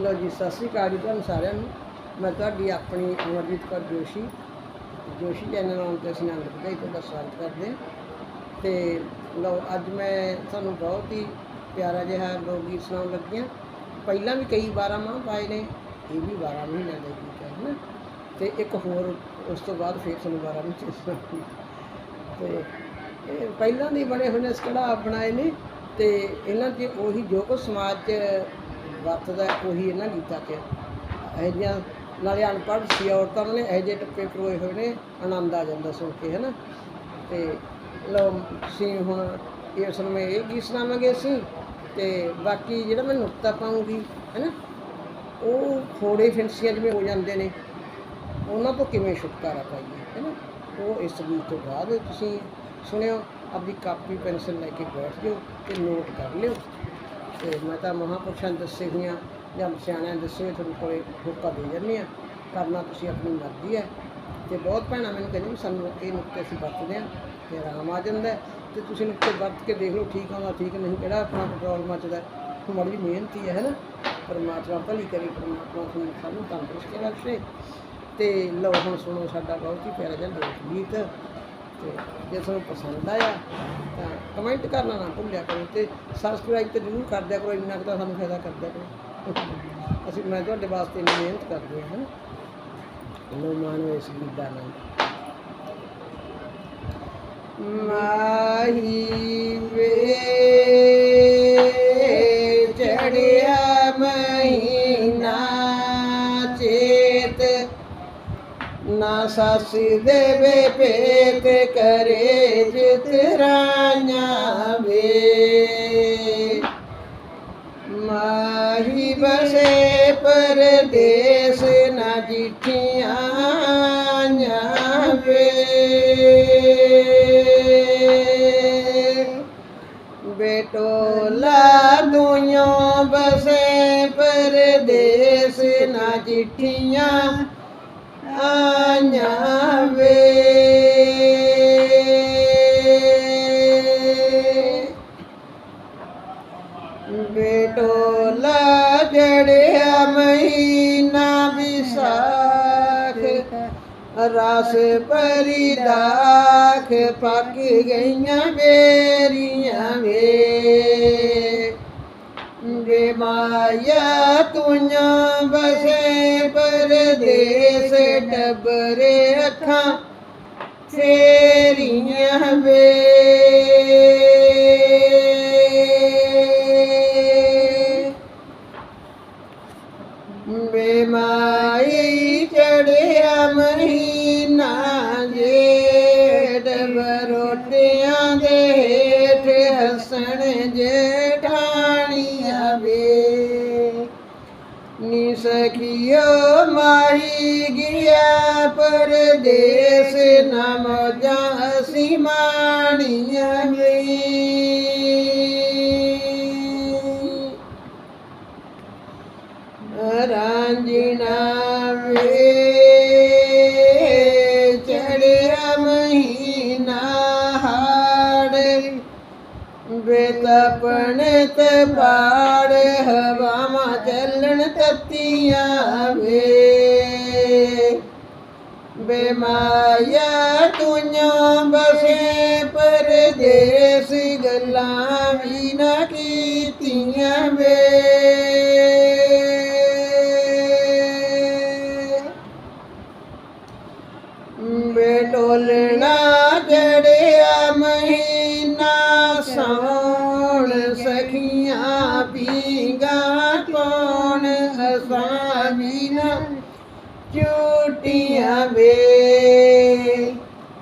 ਲੋ ਜੀ, ਸਤਿ ਸ਼੍ਰੀ ਅਕਾਲ ਜੀ ਤੁਹਾਨੂੰ ਸਾਰਿਆਂ ਨੂੰ। ਮੈਂ ਤੁਹਾਡੀ ਆਪਣੀ ਅਮਰਜੀਤ ਕੌਰ ਜੋਸ਼ੀ ਜੋਸ਼ੀ ਚੈਨਲ ਨਾਮ ਤੇ ਅਸੀਂ ਨਾਲ ਵਧਾਈ ਤੁਹਾਡਾ ਸਵਾਗਤ ਕਰਦੇ ਹਾਂ। ਤੇ ਲੋ ਅੱਜ ਮੈਂ ਤੁਹਾਨੂੰ ਬਹੁਤ ਹੀ ਪਿਆਰਾ ਜਿਹਾ ਲੋਕ ਗੀਤ ਸੁਣਾਉਣ ਲੱਗੀ ਹਾਂ। ਪਹਿਲਾਂ ਵੀ ਕਈ ਵਾਰਾਂ ਮਾਂ ਪਾਏ ਨੇ, ਇਹ ਵੀ 12 ਮਹੀਨਿਆਂ ਦੇ ਗੀਤ ਹੈ ਨਾ ਤੇ ਇੱਕ ਹੋਰ ਉਸ ਤੋਂ ਬਾਅਦ ਫਿਰ ਤੁਹਾਨੂੰ 12 ਮਹੀਨੇ ਸੁਣਾਉਂਗੀ। ਤੇ ਇਹ ਪਹਿਲਾਂ ਦੇ ਬਣੇ ਹੋਏ ਨੇ ਸਕੜਾ ਬਣਾਏ ਨੇ, ਤੇ ਇਹਨਾਂ 'ਚ ਉਹੀ ਜੋ ਕੁ ਸਮਾਜ 'ਚ ਵਰਤਦਾ ਉਹੀ ਇਹਨਾਂ ਗੀਤਾਂ 'ਚ ਇਹੋ ਜਿਹੀਆਂ, ਨਾਲੇ ਅਨਪੜ੍ਹ ਸੀ ਔਰਤਾਂ ਨੇ, ਇਹੋ ਜਿਹੇ ਟੱਪੇ ਪਰੋਏ ਹੋਏ ਨੇ, ਆਨੰਦ ਆ ਜਾਂਦਾ ਸੁਣ ਕੇ ਹੈ ਨਾ ਤੇ ਲਓ, ਅਸੀਂ ਹੁਣ ਇਸ ਨੂੰ ਇਹ ਗੀਤ ਸੁਣਾਵਾਂਗੇ ਅਸੀਂ, ਤੇ ਬਾਕੀ ਜਿਹੜਾ ਮੈਂ ਨੁਕਤਾ ਪਾਉਂਗੀ, ਹੈਨਾ? ਉਹ ਥੋੜੇ ਫਿੰਸੀਆਂ ਜਿਵੇਂ ਹੋ ਜਾਂਦੇ ਨੇ, ਉਹਨਾਂ ਤੋਂ ਕਿਵੇਂ ਛੁਟਕਾਰਾ ਪਾਈਏ ਹੈ ਨਾ ਉਹ ਇਸ ਗੀਤ ਤੋਂ ਬਾਅਦ ਤੁਸੀਂ ਸੁਣਿਓ ਆਪਣੀ ਕਾਪੀ, ਪੈਨਸਲ ਲੈ ਕੇ ਬੈਠ ਜਾਓ ਤੇ ਨੋਟ ਕਰ ਲਿਓ। ਤੇ ਮੈਂ ਤਾਂ ਮਹਾਂਪੁਰਸ਼ਾਂ ਨੇ ਦੱਸੇ ਹੋਈਆਂ, ਜਾਂ ਸਿਆਣਿਆਂ ਨੇ ਦੱਸੇ ਤੁਹਾਨੂੰ ਕੋਲੇ ਹੋਕਾ ਦੇ ਜਾਂਦੀ ਹਾਂ। ਕਰਨਾ ਤੁਸੀਂ ਆਪਣੀ ਮਰਜ਼ੀ ਹੈ। ਤੇ ਬਹੁਤ ਭੈਣਾਂ ਮੈਨੂੰ ਕਹਿੰਦੇ ਵੀ ਸਾਨੂੰ ਇਹ ਨੁਕਤੇ ਅਸੀਂ ਵਰਤਦੇ ਹਾਂ ਤੇ ਆਰਾਮ ਆ ਜਾਂਦਾ ਹੈ। ਤੇ ਤੁਸੀਂ ਨੁਕਤੇ ਵਰਤ ਕੇ ਦੇਖ ਲਓ, ਠੀਕ ਆਉਂਦਾ ਠੀਕ ਨਹੀਂ, ਕਿਹੜਾ ਆਪਣਾ ਪੈਟਰੋਲ ਮੱਚਦਾ ਮਾੜੀ ਮਿਹਨਤੀ ਹੈ ਨਾ? ਪਰਮਾਤਮਾ ਭਲੀ ਕਰੇ, ਪਰਮਾਤਮਾ ਤੁਹਾਨੂੰ ਸਾਨੂੰ ਤੰਦਰੁਸਤੀ ਬਖਸ਼ੇ ਤੇ ਲੋ ਹੁਣ ਸੁਣੋ ਸਾਡਾ ਬਹੁਤ ਹੀ ਪਿਆਰਾ ਜਿਹਾ ਲੋਕ ਗੀਤ। ਤੇ ਜੇ ਤੁਹਾਨੂੰ ਪਸੰਦ ਆਇਆ, ਤਾਂ ਕਮੈਂਟ ਕਰਨਾ ਨਾ ਭੁੱਲਿਆ ਕਰੋ ਤੇ ਸਬਸਕ੍ਰਾਈਬ ਤਾਂ ਜ਼ਰੂਰ ਕਰ ਦਿਆ ਕਰੋ, ਇੰਨਾ ਕੁ ਤਾਂ ਸਾਨੂੰ ਫਾਇਦਾ ਕਰ ਦਿਆ ਕਰੋ। ਅਸੀਂ, ਮੈਂ ਤੁਹਾਡੇ ਵਾਸਤੇ ਇੰਨੀ ਮਿਹਨਤ ਕਰਦੇ ਹਾਂ ਲੋ ਮਾਨੋ ਇਸ ਗੀਤ ਦਾ ਨਾਮ। ਮਾਹੀ ਸੱਸ ਦੇਵੇ ਪੇਤ ਕਰੇ ਜਿਤਰਾਈਆਂ ਵੇ। ਮਾਹੀ ਬਸੇ ਪਰਦੇਸ ਨਾ ਜਿਠੀਆਂ ਵੇ। ਬੇਟੋਲਾ ਦੁਨੀਆਂ ਬਸੇ ਪਰਦੇਸ ਨਾ ਜਿਠੀਆਂ ਬੇਟੋਲਾ ਜੜਿਆ ਮਹੀਨਾ ਵਿਸਾਖ ਰਸ ਭਰੀ ਦਾਖ ਪੱਕ ਗਈਆਂ ਬੇਰੀਆਂ ਵੇ ਵੇ ਮਾਇਆ ਤੁਝਾਂ ਬਸੇ ਪਰਦੇਸ ਡਬਰੇ ਅੱਖਾਂ ਫੇਰੀਆਂ ਵੇ। ਜੇਠਾਣੀਆਂ ਵੇ ਨੀ ਸਖਿਓ ਮਾਹੀ ਗਿਆ ਪਰਦੇਸ ਨਾ ਮੋਜਾਂ ਅਸੀਂ ਮਾਣੀਆਂ ਵੇ। ਬੇਤਪਣ ਪਾੜ ਹਵਾਵਾਂ ਚੱਲਣ ਤਤੀਆਂ ਵੇ। ਬੇਮਾਇਆ ਤੁਝਾਂ ਬਸੇ ਪਰਦੇਸ ਗੱਲਾਂ ਵੀ ਨਾ ਕੀਤੀਆਂ ਵੇ। ਬੇਟੋਲਣਾ ਜੜਿਆ ਮਹੀਨਾ ਸਖੀਆਂ ਪੀਗਾ ਕੌਣ ਅਸਾਂ ਬਿਨਾ ਝੂਟੀਆਂ ਵੇ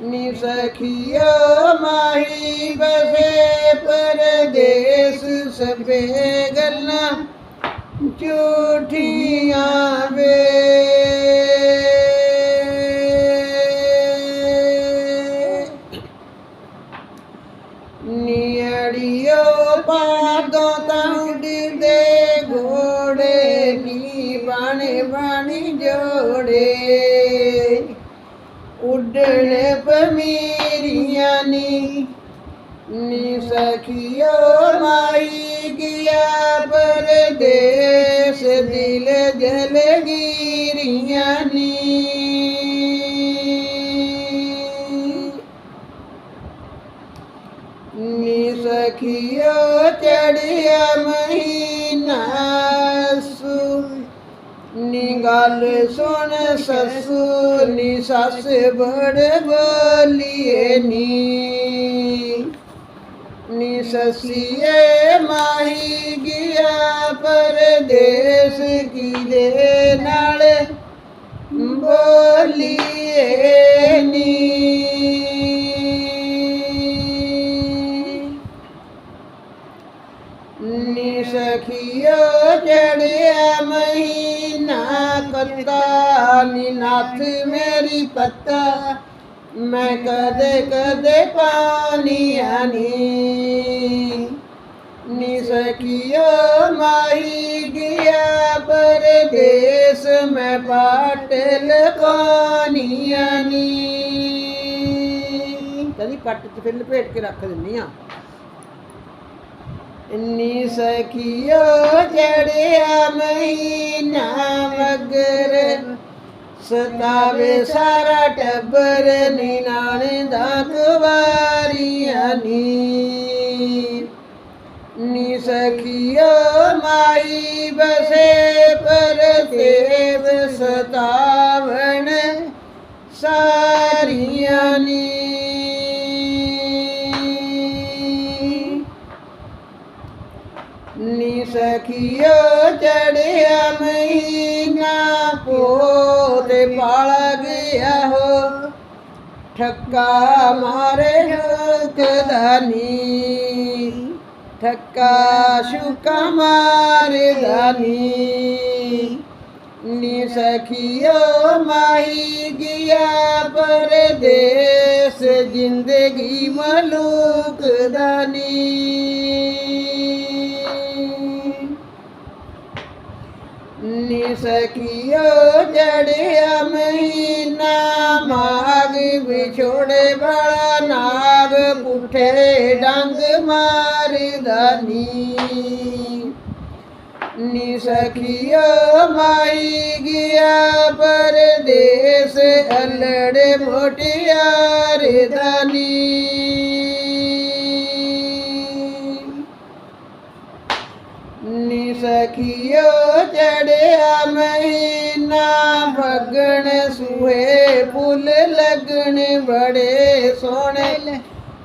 ਨੀ ਸਖੀਓ ਮਾਹੀ ਬਸੇ ਪਰਦੇਸ ਸਭੇ ਉੱਡਣ ਪਮੀਰੀਆਂ ਨੀ। ਨੀ ਸਖੀਓ ਮਾਈ ਗਿਆ ਪਰਦੇਸ ਦਿਲ ਜਲ ਗੀਰੀਆਂ ਨੀ। ਨੀ ਸਖੀਓ ਚੜਿਆ ਮਹੀਨਾ ਨੀ ਗੱਲ ਸੁਣ ਸਸੂ ਨੀ ਸੱਸ ਬੜ ਬੋਲੀਏ ਨੀ। ਨੀ ਸਸੀਏ ਮਾਹੀ ਗਿਆ ਪਰਦੇਸ ਕੀਦੇ ਨਾਲ? ਬੋਲੀਏ ਨੀ। ਨੀ ਸਖੀਓ ਚੜਿਆ ਮਹੀਨਾ ਕੱਤਾ ਨੀ ਨਾਥ ਮੇਰੀ ਪੱਤਾ। ਮੈਂ ਕਦੇ ਕਦੇ ਪਾਣੀ ਆਨੀ। ਨੀ ਸਖੀਓ ਮਾਹੀ ਗਿਆ ਪਰਦੇਸ। ਮੈਂ ਪਾਟ ਲਗਾਨੀ ਆਨੀ। ਕਦੀ ਪੱਟ ਚ ਫਿਰ ਲਪੇਟ ਕੇ ਰੱਖ ਦਿੰਨੀ ਆ। ਇੰਨੀ ਸਖੀਓ ਚੜਿਆ ਮਹੀਨਾ ਮਗਰ ਸਤਾਵੇ ਸਾਰਾ ਟੱਬਰ ਨਿਨਾਣੇ ਦਾ ਕੁਵਾਰੀਆਂ ਨੀ ਨੀ ਸਖੀਓ ਮਾਈ ਬਸੇ ਪਰਦੇਵ ਸਤਾਵਣ। ਸਾਰੀਆਂ ਨੀ ਨੀ ਸਖੀਓ ਚੜਿਆ ਮਹੀਨਾ ਪੋਤੇ ਪਾਲ ਗਿਆ ਹੋ। ਠੱਕਾ ਮਾਰੇ ਹੁਕਦਾਨੀ ਠੱਕਾ ਸ਼ੁਕਾ ਮਾਰੇ ਦਾਨੀ ਨੀ ਸਖਿਓ ਮਾਈ ਗਿਆ ਪਰਦੇਸ, ਜ਼ਿੰਦਗੀ ਮਲੂਕ ਦਾਨੀ ਨੀ ਸਖੀਓ ਜੜਿਆ ਮਹੀਨਾ ਮਾਗ ਵਿਛੋੜੇ ਵਾਲਾ ਨਾਗ ਪੁੱਠੇ ਡੰਗ ਮਾਰਦਾ ਨੀ। ਨੀ ਸਖੀਓ ਮਾਈ ਗਿਆ ਪਰਦੇਸ, ਅਲੜੇ ਮੋਟਿਆ ਦਾਨੀ ਨੀ ਸਖੀਓ ਚੜਿਆ ਮਹੀਨਾ ਫਗਣ ਸੁਹੇ ਫੁੱਲ ਲੱਗਣ ਬੜੇ ਸੋਹਣੇ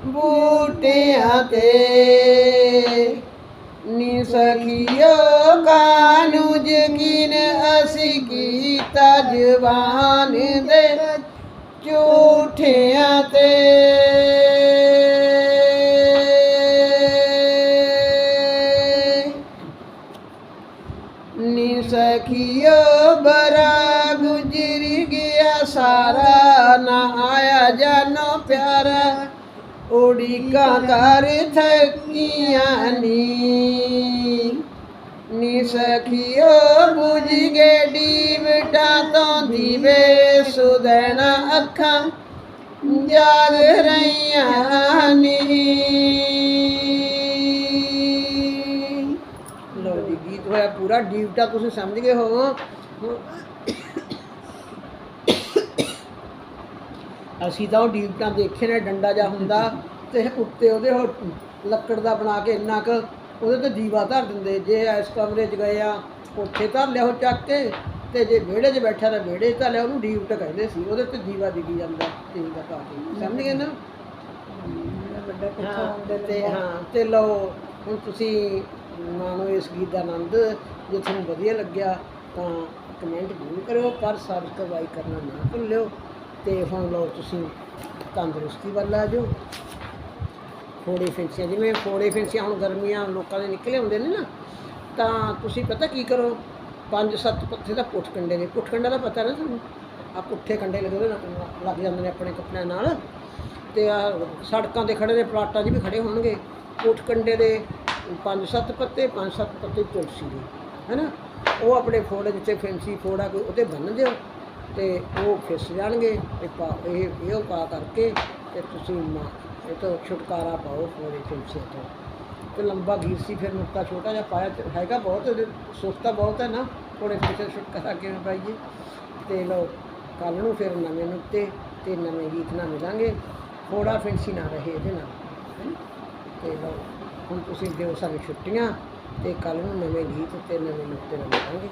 ਬੂਟਿਆਂ ਤੇ। ਨੀ ਸਖੀਓ ਕਾਨੂੰ ਯਕੀਨ ਅਸੀਂ ਕੀਤਾ ਜਵਾਨ ਦੇ। ਝੂਠਿਆਂ ਤੇ। ਸਾਰਾ ਨਾ ਆਇਆ ਜਾਨੋ ਪਿਆਰਾ। ਉਡੀਕਾਂ ਕਰ ਥਕੀਆਂ ਨੀ। ਨੀ ਸਖੀਓ ਬੁਝ ਗਏ ਡੀਵਟਾ ਤੋਂ ਦੀਵੇ ਸੁਦੈਣਾ ਅੱਖਾਂ। ਜਾਗ ਰਹੀਆਂ ਨੀ। ਲੋ ਜੀ, ਗੀਤ ਹੋਇਆ ਪੂਰਾ ਡੀਵਟਾ ਤੁਸੀਂ ਸਮਝ ਗਏ ਹੋ ਹੁਣ ਅਸੀਂ ਤਾਂ ਉਹ ਡੀਵਟਾਂ ਦੇਖੇ ਨੇ ਡੰਡਾ ਜਾ ਹੁੰਦਾ ਤੇ ਉੱਤੇ ਉਹਦੇ ਉਹ ਲੱਕੜ ਦਾ ਬਣਾ ਕੇ ਇੰਨਾ ਕੁ ਉਹਦੇ ਤੇ ਦੀਵਾ ਧਰ ਦਿੰਦੇ ਜੇ ਇਸ ਕਮਰੇ 'ਚ ਗਏ ਆ ਉੱਥੇ ਧਰ ਲਿਆ ਉਹ ਚੱਕ ਕੇ ਤੇ ਜੇ ਵਿਹੜੇ 'ਚ ਬੈਠਾ ਤਾਂ ਵਿਹੜੇ 'ਚ ਧਰ ਲਿਆ ਉਹਨੂੰ ਡੀਵਟ ਕਹਿੰਦੇ ਸੀ ਉਹਦੇ ਤੇ ਦੀਵਾ ਦਿਖੀ ਜਾਂਦਾ ਤੇਲ ਦਾ ਪਾ ਕੇ ਸਮਝ ਗਏ ਨਾ ਤੇ ਹਾਂ ਤੇ ਲਓ ਹੁਣ ਤੁਸੀਂ ਮਾਣੋ ਇਸ ਗੀਤ ਦਾ ਆਨੰਦ ਜੇ ਤੁਹਾਨੂੰ ਵਧੀਆ ਲੱਗਿਆ ਤਾਂ ਕਮੈਂਟ ਜ਼ਰੂਰ ਕਰਿਓ ਪਰ ਸਬਸਕ੍ਰਾਈਬ ਕਰਨਾ ਨਾ ਭੁੱਲਿਓ। ਤੇ ਹੁਣ ਲਓ ਤੁਸੀਂ ਤੰਦਰੁਸਤੀ ਵੱਲ ਆ ਜਾਓ। ਫੋੜੇ ਫਿੰਸੀਆਂ, ਜਿਵੇਂ ਫੋੜੇ ਫਿੰਸੀਆਂ ਹੁਣ ਗਰਮੀਆਂ ਲੋਕਾਂ ਦੇ ਨਿਕਲੇ ਹੁੰਦੇ ਨੇ ਨਾ, ਤਾਂ ਤੁਸੀਂ ਪਤਾ ਕੀ ਕਰੋ? ਪੰਜ ਸੱਤ ਪੱਥੇ ਦਾ ਪੁੱਠ ਕੰਡੇ ਦੇ ਪੁੱਠ ਕੰਡਾ ਦਾ ਪਤਾ ਨਾ ਤੁਹਾਨੂੰ? ਆ ਪੁੱਠੇ ਕੰਡੇ ਲੱਗੇ ਹੋਏ ਲੱਗ ਜਾਂਦੇ ਨੇ ਆਪਣੇ ਕੱਪੜਿਆਂ ਨਾਲ। ਤੇ ਆ ਸੜਕਾਂ ਤੇ ਖੜੇ ਨੇ, ਪਲਾਟਾਂ 'ਚ ਵੀ ਖੜੇ ਹੋਣਗੇ। ਪੁੱਠ ਕੰਡੇ ਦੇ ਪੰਜ ਸੱਤ ਪੱਤੇ, ਪੰਜ ਸੱਤ ਪੱਤੇ ਤੁਲਸੀ ਦੇ, ਹੈਨਾ? ਉਹ ਆਪਣੇ ਫੋੜੇ ਜਿੱਥੇ ਫੈਂਸੀ ਫੋੜਾ ਕੋਈ ਉਹਤੇ ਬੰਨ ਦਿਓ। ਤੇ ਉਹ ਫਿਸ ਜਾਣਗੇ ਇਹ ਪਾ ਇਹ ਇਹ ਪਾ ਕਰਕੇ ਤੇ ਤੁਸੀਂ ਮਾ, ਇਹ ਤੋਂ ਛੁਟਕਾਰਾ ਪਾਓ ਫੋੜੇ ਫਿਲਸੇ ਤੋਂ। ਤੇ ਲੰਬਾ ਗੀਤ ਸੀ, ਫਿਰ ਨੁਕਤਾ ਛੋਟਾ ਜਿਹਾ ਪਾਇਆ ਹੈਗਾ ਬਹੁਤ ਸੁਸਤਾ ਬਹੁਤ ਹੈ ਨਾ ਫੋੜੇ ਫਿਲਸੇ ਛੁਟਕਾਰਾ ਕਿਵੇਂ ਪਾਈਏ। ਤੇ ਲਓ ਕੱਲ ਨੂੰ ਫਿਰ ਨਵੇਂ ਨੁਕਤੇ ਤੇ ਨਵੇਂ ਗੀਤ ਨਾਲ ਮਿਲਾਂਗੇ ਫੋੜਾ ਫਿਲਸੀ ਨਾ ਰਹੇ ਇਹਦੇ ਨਾਲ, ਹੈਂ। ਤੇ ਲਓ, ਹੁਣ ਤੁਸੀਂ ਦਿਓ ਸਾਨੂੰ ਛੁੱਟੀਆਂ, ਤੇ ਕੱਲ ਨੂੰ ਨਵੇਂ ਗੀਤ ਤੇ ਨਵੇਂ ਨੁਕਤੇ ਨਾਲ ਮਿਲਾਂਗੇ।